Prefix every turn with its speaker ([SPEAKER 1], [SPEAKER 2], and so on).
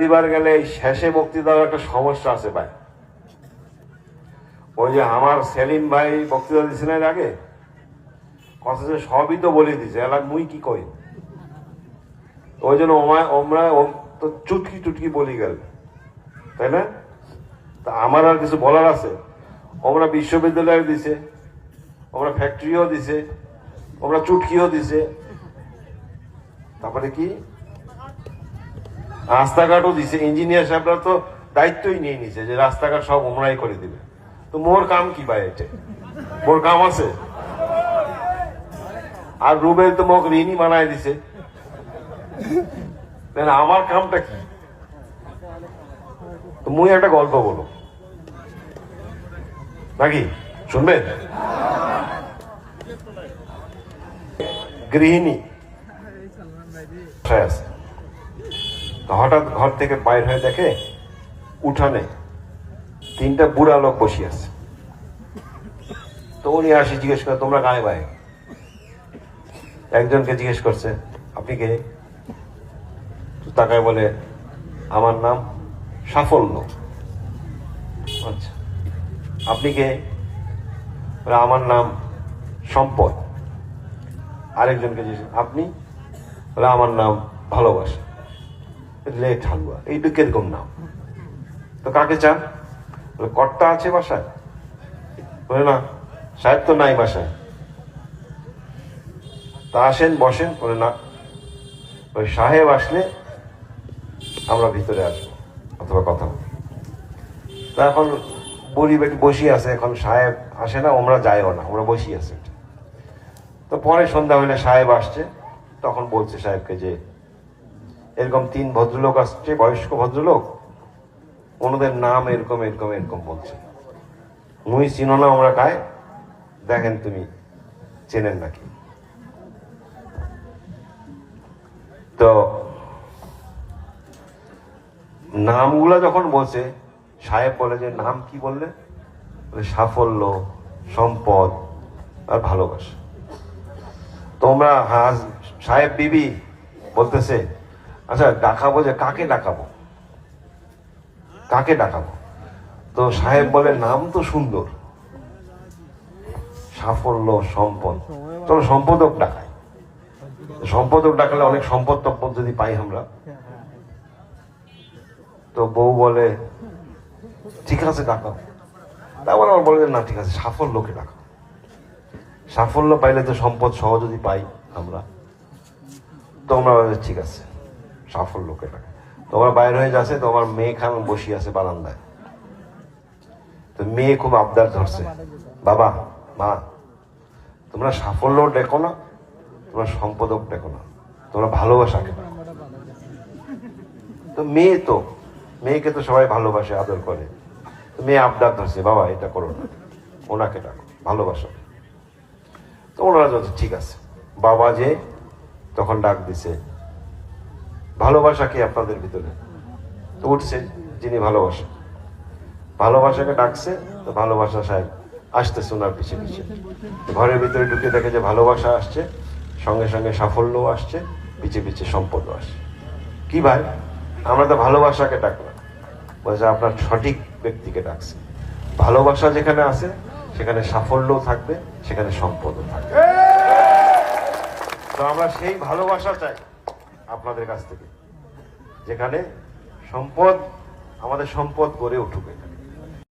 [SPEAKER 1] দিবার গেলে শেষে বক্তৃতার একটা সমস্যা আছে ভাই। ওই যে আমার সেলিম ভাই বক্তৃতা দিছে না আগে? কথা যে সবই তো বলে দিছে এলাক মুই কি কই? ওই জন্য ওমরা তো চুটকি চুটকি বলি গেল। তাই না? তা আমার আর কিছু বলার আছে? ওমরা বিশ্ববিদ্যালয় দিছে, ওমরা ফ্যাক্টরিও দিছে, ওমরা চুটকিও দিছে। তারপরে কি? রাস্তাঘাটও দিছে। ইঞ্জিনিয়ার সাহেবরা তো দায়িত্বই নিয়ে নিছে যে রাস্তাঘাট সব ওমরাই করে দিবে। তো মোর কাম কি ভাই এটা? মোর কাম আছে? আর রুবেল তো মোক ঋণই বানায় দিছে। আমার কামটা কি? মুই একটা গল্প বলো নাকি? শুনবেন? গৃহিণী। হঠাৎ ঘর থেকে বাইর হয়ে দেখে উঠানে তিনটা বুড়া লোক বসে আছে। তো উনি আসি জিজ্ঞেস করে, তোমরা গায়ে বাই একজনকে জিজ্ঞেস করছে, আপনি কে? তাকায় বলে, আমার নাম সাফল্য। আচ্ছা আপনি কে? আমার নাম সম্পদ। আরেকজনকে জিজ্ঞেস আপনি? আমার নাম ভালোবাসা। লেট হালুয়া এইটা কীরকম নাম তো কাকে চান? কর্তা আছে বাসায়। বলে, না, সাহেব তো নাই বাসায়। তা আসেন, বসেন। বলে, না। ওই সাহেব আসলে আমরা ভিতরে আসব, অথবা কথা বলব তা এখন বুড়ি বেটি বসি আছে, এখন সাহেব আসে না, আমরা যাইও না, আমরা বসি আছে। তো পরে সন্ধ্যা হলে সাহেব আসছে, তখন বলছে সাহেবকে যে এরকম তিন ভদ্রলোক আসছে, বয়স্ক ভদ্রলোক ওনাদের নাম এরকম এরকম এরকম বলছে। মুই চিনো না আমরা কায় দেখেন তুমি, চেনেন নাকি? তো, নামগুলো যখন বলছে, সাহেব বলে যে, নাম কি বললে? বলে, সাফল্য, সম্পদ আর ভালোবাসা। তোমরা হাজ, সাহেব বিবি বলতেছে আচ্ছা ডাকাবো যে কাকে ডাকাবো কাকে ডাকাবো তো সাহেব বলে নাম তো সুন্দর। সাফল্য সম্পদ। চলো সম্পদক ডাকাই সম্পদক ডাকালে অনেক সম্পদ টম্পদ যদি পাই আমরা। তো বউ বলে ঠিক আছে ডাকাও তারপর আমার বলে না ঠিক আছে সাফল্যকে ডাকাও সাফল্য পাইলে তো সম্পদ সহ যদি পাই আমরা। তোমরা বলে, ঠিক আছে। সাফল্যকে ডাকা তোমার বাইরে হয়ে যাচ্ছে, তোমার মেয়ে খান বসি আছে বারান্দায়। তো মেয়ে খুব আবদার ধরছে। বাবা, মা, তোমরা সাফল্য ডেকো না, তোমরা সম্পদক ডেকো না, তোমরা ভালোবাসাকে। তো মেয়ে তো, মেয়েকে তো সবাই ভালোবাসে, আদর করে। তো মেয়ে আবদার ধরছে, বাবা, এটা করো না, ওনাকে ডাকো, ভালোবাসা। তো ওনারা বলছে, ঠিক আছে। বাবা যে তখন ডাক দিছে ভালোবাসা কি আপনাদের ভিতরে? তো উঠছে যিনি ভালোবাসা ভালোবাসাকে ডাকছে, তো ভালোবাসা সাহেব আসতেছে ওনার পিছিয়ে পিছিয়ে ঘরের ভিতরে ঢুকে দেখে যে ভালোবাসা আসছে, সঙ্গে সঙ্গে সাফল্যও আসছে পিছিয়ে পিছিয়ে সম্পদও আসছে। কি ভাই? আমরা তো ভালোবাসাকে ডাকলাম। বলছে আপনার সঠিক ব্যক্তিকে ডাকছে। ভালোবাসা যেখানে আছে, সেখানে সাফল্যও থাকবে, সেখানে সম্পদও থাকবে। তো আমরা সেই ভালোবাসা চাই। আপনাদের কাছ থেকে যেখানে সম্পদ আমাদের সম্পদ গড়ে উঠুক এখানে।